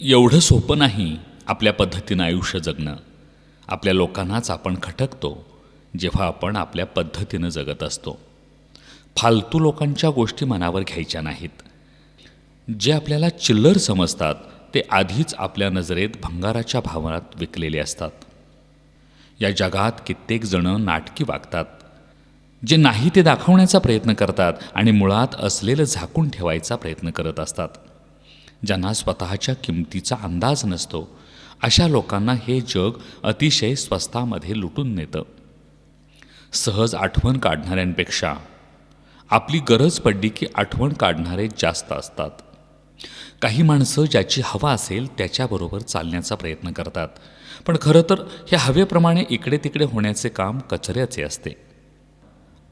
एवढं सोपं नाही आपल्या पद्धतीनं आयुष्य जगणं. आपल्या लोकांनाच आपण खटकतो जेव्हा आपण आपल्या पद्धतीनं जगत असतो. फालतू लोकांच्या गोष्टी मनावर घ्यायच्या नाहीत. जे आपल्याला चिल्लर समजतात ते आधीच आपल्या नजरेत भंगाराच्या भावनात विकलेले असतात. या जगात कित्येक जणं नाटकी वागतात जे नाही ते दाखवण्याचा प्रयत्न करतात आणि मुळात असलेलं झाकून ठेवायचा प्रयत्न करत असतात. ज्यांना स्वतःच्या किमतीचा अंदाज नसतो अशा लोकांना हे जग अतिशय स्वस्तामध्ये लुटून नेतं. सहज आठवण काढणाऱ्यांपेक्षा आपली गरज पडली की आठवण काढणारे जास्त असतात. काही माणसं ज्याची हवा असेल त्याच्याबरोबर चालण्याचा प्रयत्न करतात पण खरं तर हे हवेप्रमाणे इकडे तिकडे होण्याचे काम कचऱ्याचे असते.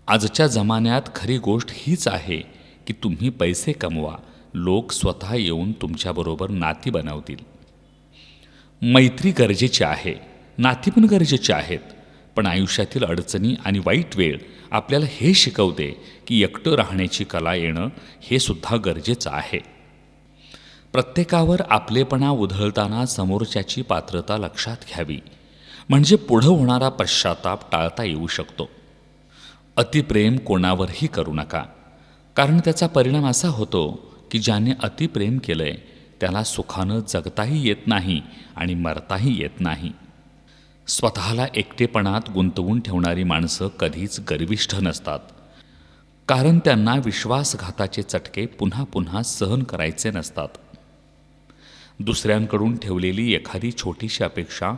आजच्या जमान्यात खरी गोष्ट हीच आहे की तुम्ही पैसे कमवा लोक स्वतः येऊन तुमच्याबरोबर नाती बनवतील. मैत्री गरजेची आहे नाती पण गरजेची आहेत पण आयुष्यातील अडचणी आणि वाईट वेळ आपल्याला हे शिकवते की एकटं राहण्याची कला येणं हे सुद्धा गरजेचं आहे. प्रत्येकावर आपलेपणा उधळताना समोरच्याची पात्रता लक्षात घ्यावी म्हणजे पुढं होणारा पश्चाताप टाळता येऊ शकतो. अतिप्रेम कोणावरही करू नका कारण त्याचा परिणाम असा होतो की ज्याने अतिप्रेम केलंय त्याला सुखानं जगताही येत नाही आणि मरताही येत नाही. स्वतःला एकटेपणात गुंतवून ठेवणारी माणसं कधीच गर्विष्ठ नसतात. कारण त्यांना विश्वासघाताचे चटके पुन्हा पुन्हा सहन करायचे नसतात. दुसऱ्यांकडून ठेवलेली एखादी छोटीशी अपेक्षा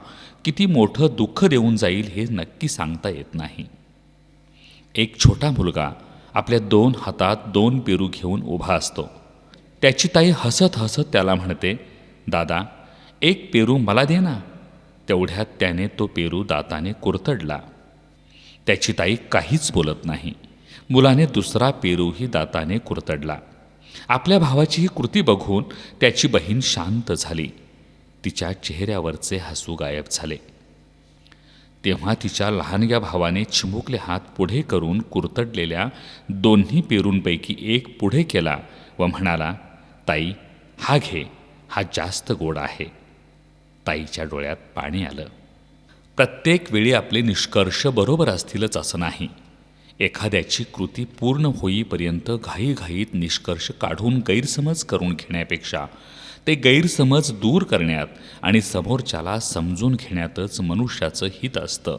किती मोठं दुःख देऊन जाईल हे नक्की सांगता येत नाही. एक छोटा मुलगा आपल्या दोन हातात दोन पेरू घेऊन उभा असतो. त्याची ताई हसत हसत त्याला म्हणते दादा एक पेरू मला दे ना. तेवढ्यात त्याने तो पेरू दाताने कुरतडला. त्याची ताई काहीच बोलत नाही. मुलाने दुसरा पेरूही दाताने कुरतडला. आपल्या भावाची ही कृती बघून त्याची बहीण शांत झाली. तिच्या चेहऱ्यावरचे हसू गायब झाले. तेव्हा तिच्या लहानग्या भावाने चिमुकले हात पुढे करून कुरतडलेल्या दोन्ही पेरूंपैकी एक पुढे केला व म्हणाला ताई हा घे हा जास्त गोड आहे. ताईच्या डोळ्यात पाणी आलं. प्रत्येक वेळी आपले निष्कर्ष बरोबर असतीलच असं नाही. एखाद्याची कृती पूर्ण होईपर्यंत घाईघाईत निष्कर्ष काढून गैरसमज करून घेण्यापेक्षा ते गैरसमज दूर करण्यात आणि समोरच्याला समजून घेण्यातच मनुष्याचं हित असतं.